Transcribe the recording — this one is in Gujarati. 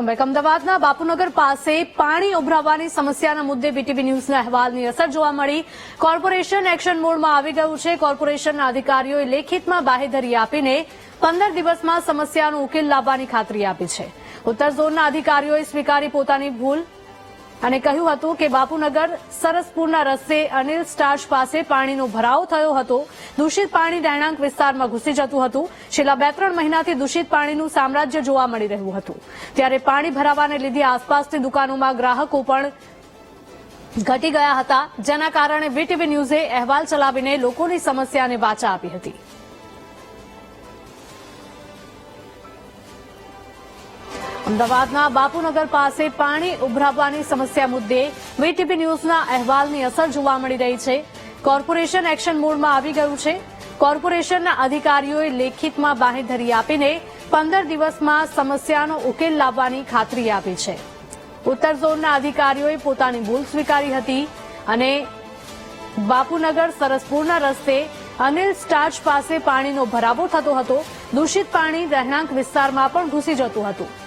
વેલકમ બેક અમદાવાદના બાપુનગર પાસે પાણી ઉભરાવાની સમસ્યાના મુદ્દે બીટીવી ન્યૂઝના અહેવાલની અસર જોવા મળી. કોર્પોરેશન એક્શન મોડમાં આવી ગયું છે. કોર્પોરેશનના અધિકારીઓએ લેખિતમાં બાહેધરી આપીને પંદર દિવસમાં સમસ્યાનો ઉકેલ લાવવાની ખાતરી આપી છે. ઉત્તર ઝોનના અધિકારીઓએ સ્વીકારી પોતાની ભૂલ અને કહ્યું હતું કે બાપુનગર સરસપુરના રસ્તે અનિલ સ્ટાર્ચ પાસે પાણીનો ભરાવ થયો હતો. દૂષિત પાણી રહેણાંક વિસ્તારમાં ઘૂસી જતું હતું. છેલ્લા બે ત્રણ મહિનાથી દૂષિત પાણીનું સામ્રાજ્ય જોવા મળી રહ્યું હતું. ત્યારે પાણી ભરાવાને લીધે આસપાસની દુકાનોમાં ગ્રાહકો પણ ઘટી ગયા હતા. જેના કારણે વીટીવી ન્યૂઝે અહેવાલ ચલાવીને લોકોની સમસ્યાને વાચા આપી હતી. અમદાવાદના બાપુનગર પાસે પાણી ઉભરાવવાની સમસ્યા મુદ્દે વીટીપી ન્યૂઝના અહેવાલની અસર જોવા મળી રહી છે. કોર્પોરેશન એક્શન મોડમાં આવી ગયું છે. કોર્પોરેશનના અધિકારીઓએ લેખિતમાં બાહેધરી આપીને પંદર દિવસમાં સમસ્યાનો ઉકેલ લાવવાની ખાતરી આપી છે. ઉત્તર ઝોનના અધિકારીઓએ પોતાની ભૂલ સ્વીકારી હતી અને બાપુનગર સરસપુરના રસ્તે અનિલ સ્ટાર્ચ પાસે પાણીનો ભરાવો થતો હતો. દૂષિત પાણી રહેણાંક વિસ્તારમાં પણ ઘૂસી જતું હતું.